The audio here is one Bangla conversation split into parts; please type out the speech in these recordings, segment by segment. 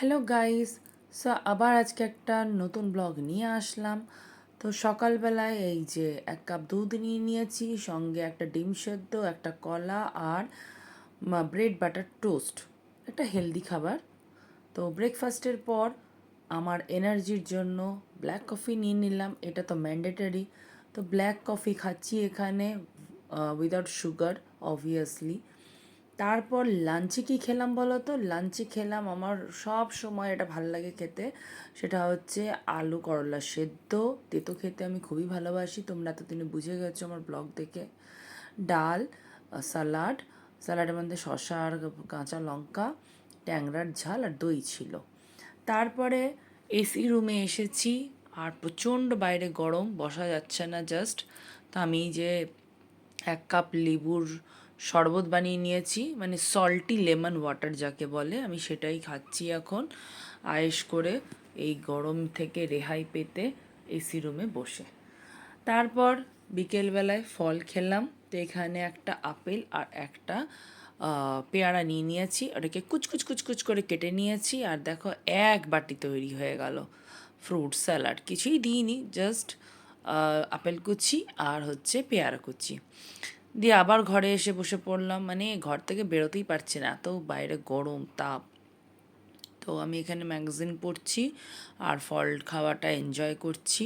হ্যালো গাইস, সো আবার আজকে একটা নতুন ব্লগ নিয়ে আসলাম। তো সকালবেলায় এই যে এক কাপ দুধ নিয়ে নিয়েছি, সঙ্গে একটা ডিম সেদ্ধ, একটা কলা আর ব্রেড বাটার টোস্ট একটা হেলদি খাবার। তো ব্রেকফাস্টের পর আমার এনার্জির জন্য ব্ল্যাক কফি নিয়ে নিলাম। এটা তো ম্যান্ডেটারি তো ব্ল্যাক কফি খাচ্ছি এখানে উইদাউট সুগার অবভিয়াসলি তারপর লাঞ্চে কী খেলাম বলো তো লাঞ্চে খেলাম আমার সব সময় এটা ভালো লাগে খেতে। সেটা হচ্ছে আলু করলা সেদ্ধ। তেতো খেতে আমি খুবই ভালোবাসি। তোমরা তো তিনি বুঝে গেছো আমার ব্লগ দেখে। ডাল স্যালাড স্যালাডের মধ্যে শসা আর কাঁচা লঙ্কা, ট্যাংরার ঝাল আর দই ছিল। তারপরে এসি রুমে এসেছি। আর প্রচণ্ড বাইরে গরম, বসা যাচ্ছে না জাস্ট তা আমি যে এক কাপ লেবুর শরবত বানিয়ে নিয়েছি মানে সল্টি লেমন ওয়াটার যাকে বলে, আমি সেটাই খাচ্ছি এখন। আয়েস করে এই গরম থেকে রেহাই পেতে এসি রুমে বসে। তারপর বিকেলবেলায় ফল খেলাম, তো এখানে একটা আপেল আর একটা পেয়ারা নিয়ে নিয়েছি। ওটাকে কুচকুচ কুচকুচ করে কেটে নিয়েছি, আর দেখো এক বাটি তৈরি হয়ে গেল ফ্রুট স্যালাড কিছুই দিইনি জাস্ট আপেল কুচি আর হচ্ছে পেয়ারা কুচি। দিয়ে আবার ঘরে এসে বসে পড়লাম। মানে ঘর থেকে বেরোতেই পারছি না। এত বাইরে গরম, তাপ। তো আমি এখানে ম্যাগাজিন পড়ছি আর ফল খাওয়াটা এনজয় করছি।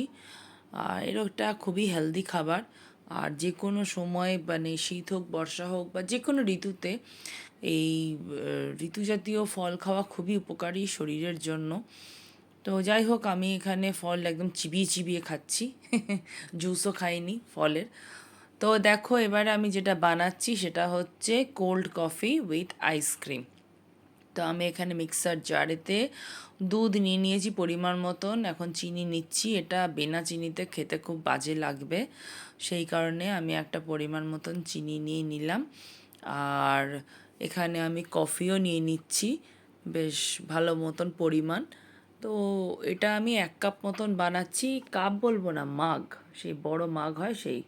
আর এটা খুবই হেলদি খাবার। আর যে কোনো সময় মানে শীত হোক, বর্ষা হোক বা যে কোনো ঋতুতে এই ঋতুজাতীয় ফল খাওয়া খুবই উপকারী শরীরের জন্য। তো যাই হোক, আমি এখানে ফল একদম চিবিয়ে চিবিয়ে খাচ্ছি জুসও খাইনি ফলের। তো দেখো এবারে আমি যেটা বানাচ্ছি সেটা হচ্ছে কোল্ড কফি উইথ আইসক্রিম তো আমি এখানে মিক্সার জারেতে দুধ নিয়ে নিয়েছি পরিমাণ মতন। এখন চিনি নিচ্ছি, এটা বিনা চিনিতে খেতে খুব বাজে লাগবে। সেই কারণে আমি একটা পরিমাণ মতন চিনি নিয়ে নিলাম। আর এখানে আমি কফিও নিয়ে নিচ্ছি, বেশ ভালো মতন পরিমাণ। তো এটা আমি এক কাপ মতন বানাচ্ছি, কাপ বলব না, মাগ। সেই বড় মাগ হয় সেই।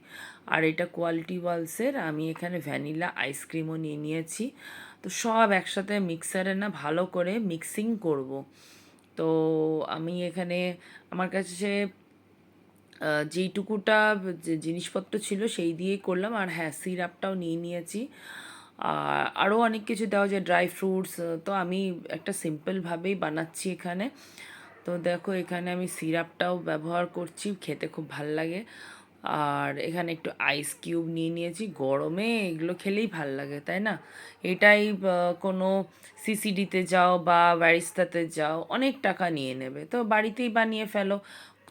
আর এটা কোয়ালিটি ওয়ালসের আমি এখানে ভ্যানিলা আইসক্রিমও নিয়ে নিয়েছি। তো সব একসাথে মিক্সারে না ভালো করে মিক্সিং করব। তো আমি এখানে, আমার কাছে যেইটুকুটা যে জিনিসপত্র ছিল সেই দিয়েই করলাম। আর হ্যাঁ সিরাপটাও নিয়ে নিয়েছি। আরও অনেক কিছু দেওয়া যায় ড্রাই ফ্রুটস তো আমি একটা সিম্পলভাবেই বানাচ্ছি এখানে। তো দেখো, এখানে আমি সিরাপটাও ব্যবহার করছি, খেতে খুব ভালো লাগে। আর এখানে একটু আইস কিউব নিয়ে নিয়েছি, গরমে এগুলো খেলেই ভালো লাগে, তাই না? এটাই কোনো সিসিডিতে যাও বা ব্যারিস্তাতে যাও, অনেক টাকা নিয়ে নেবে। তো বাড়িতেই বানিয়ে ফেলো,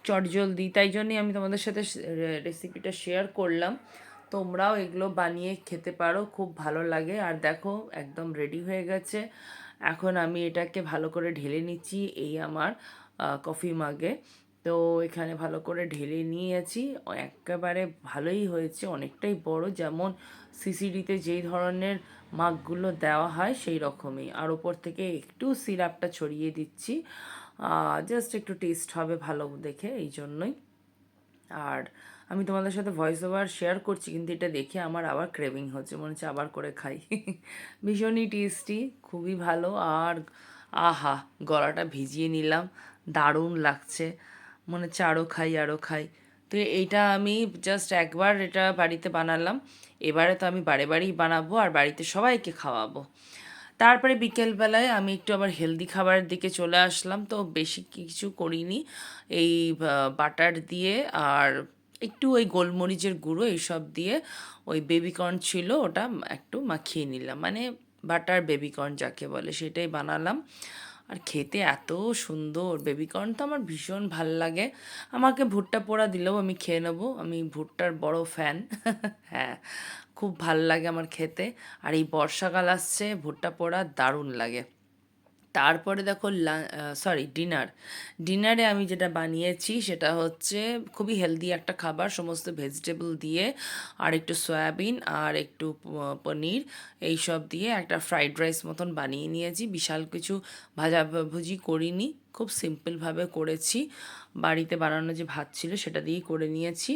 চটজলদি, তাই জন্যই আমি তোমাদের সাথে রেসিপিটা শেয়ার করলাম। তোমরাও এগুলো বানিয়ে খেতে পারো, খুব ভালো লাগে। আর দেখো, একদম রেডি হয়ে গেছে। এখন আমি এটাকে ভালো করে ঢেলে নিচ্ছি এই আমার কফি মাগে তো এখানে ভালো করে ঢেলে নিয়েছি। একেবারে ভালোই হয়েছে, অনেকটাই বড়। যেমন সিসিডিতে যেই ধরনের মাগগুলো দেওয়া হয় সেই রকমই। আর ওপর থেকে একটু সিরাপটা ছড়িয়ে দিচ্ছি। জাস্ট একটু টেস্ট হবে ভালো দেখে, এই জন্যই। আর আমি তোমাদের সাথে ভয়েস ওভার শেয়ার করছি, কিন্তু এটা দেখে আমার আবার ক্রেভিং হচ্ছে, মনে হচ্ছে আবার করে খাই। ভীষণই টেস্টি খুবই ভালো, আর আহা, গলাটা ভিজিয়ে নিলাম, দারুণ লাগছে। মনে হচ্ছে আরও খাই আরও খাই। তো এইটা আমি জাস্ট একবার এটা বাড়িতে বানালাম, এবারে তো আমি বারে বারেই বানাবো, আর বাড়িতে সবাইকে খাওয়াবো। তারপরে বিকেলবেলায় আমি একটু আবার হেলদি খাবারের দিকে চলে আসলাম, তো বেশি কিছু করিনি। এই বাটার দিয়ে আর একটু ওই গোলমরিচের গুঁড়ো এইসব দিয়ে ওই বেবিকর্ন ছিল ওটা একটু মাখিয়ে নিলাম। মানে বাটার বেবিকর্ন যাকে বলে সেটাই বানালাম। আর খেতে এত সুন্দর। বেবিকর্ন তো আমার ভীষণ ভালো লাগে। আমাকে ভুট্টা পোড়া দিলেও আমি খেয়ে নেব। আমি ভুট্টার বড় ফ্যান। হ্যাঁ খুব ভালো লাগে আমার খেতে। আর এই বর্ষাকাল আসছে, ভুট্টা পোড়া দারুণ লাগে। তারপরে দেখো সরি ডিনার ডিনারে আমি যেটা বানিয়েছি সেটা হচ্ছে খুবই হেলদি একটা খাবার, সমস্ত ভেজিটেবল দিয়ে, আর একটু সয়াবিন আর একটু পনির, এই সব দিয়ে একটা ফ্রাইড রাইস মতন বানিয়ে নিয়েছি। বিশাল কিছু ভাজাভুজি করিনি, খুব সিম্পলভাবে করেছি। বাড়িতে বানানো যে ভাত ছিল সেটা দিয়েই করে নিয়েছি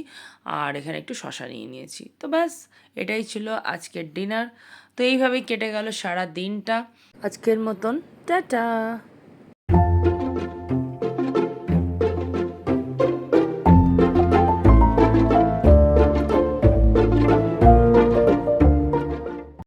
আর এখানে একটু শশা নিয়ে নিয়েছি। তো ব্যাস, এটাই ছিল আজকের ডিনার। তো এইভাবেই কেটে গেল সারা দিনটা। আজকের মতন, টাটা!